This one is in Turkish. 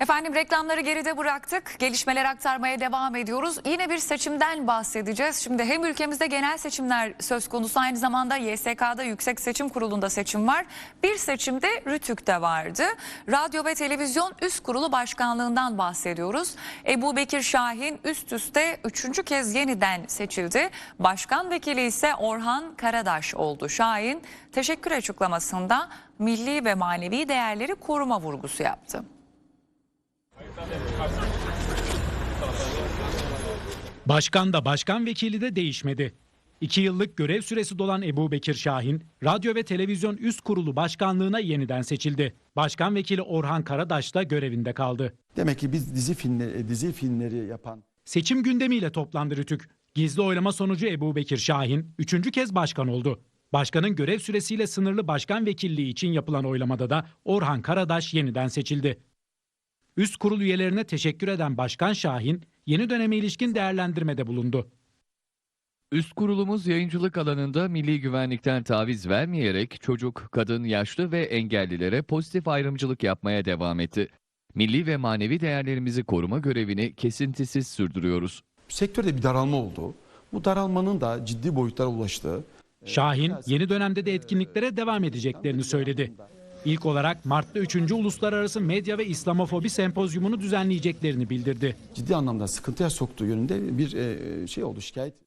Efendim reklamları geride bıraktık. Gelişmeler aktarmaya devam ediyoruz. Yine bir seçimden bahsedeceğiz. Şimdi hem ülkemizde genel seçimler söz konusu aynı zamanda YSK'da Yüksek Seçim Kurulu'nda seçim var. Bir seçimde Rütük'te vardı. Radyo ve Televizyon Üst Kurulu Başkanlığından bahsediyoruz. Ebu Bekir Şahin üst üste üçüncü kez yeniden seçildi. Başkan vekili ise Orhan Karadaş oldu. Şahin teşekkür açıklamasında milli ve manevi değerleri koruma vurgusu yaptı. Başkan da başkan vekili de değişmedi. İki yıllık görev süresi dolan Ebu Bekir Şahin, Radyo ve Televizyon Üst Kurulu Başkanlığına yeniden seçildi. Başkan vekili Orhan Karadaş da görevinde kaldı. Demek ki biz dizi filmleri, dizi filmleri yapan Seçim gündemiyle toplandı Rütük. Gizli oylama sonucu Ebu Bekir Şahin üçüncü kez başkan oldu. Başkanın görev süresiyle sınırlı başkan vekilliği için yapılan oylamada da Orhan Karadaş yeniden seçildi. Üst kurul üyelerine teşekkür eden Başkan Şahin, yeni döneme ilişkin değerlendirmede bulundu. Üst kurulumuz yayıncılık alanında milli güvenlikten taviz vermeyerek çocuk, kadın, yaşlı ve engellilere pozitif ayrımcılık yapmaya devam etti. Milli ve manevi değerlerimizi koruma görevini kesintisiz sürdürüyoruz. sektörde bir daralma oldu. Bu daralmanın da ciddi boyutlara ulaştığı Şahin yeni dönemde de etkinliklere devam edeceklerini söyledi. İlk olarak Mart'ta 3. Uluslararası Medya ve İslamofobi Sempozyumunu düzenleyeceklerini bildirdi. ciddi anlamda sıkıntıya soktuğu yönünde bir e, şey oldu şikayet.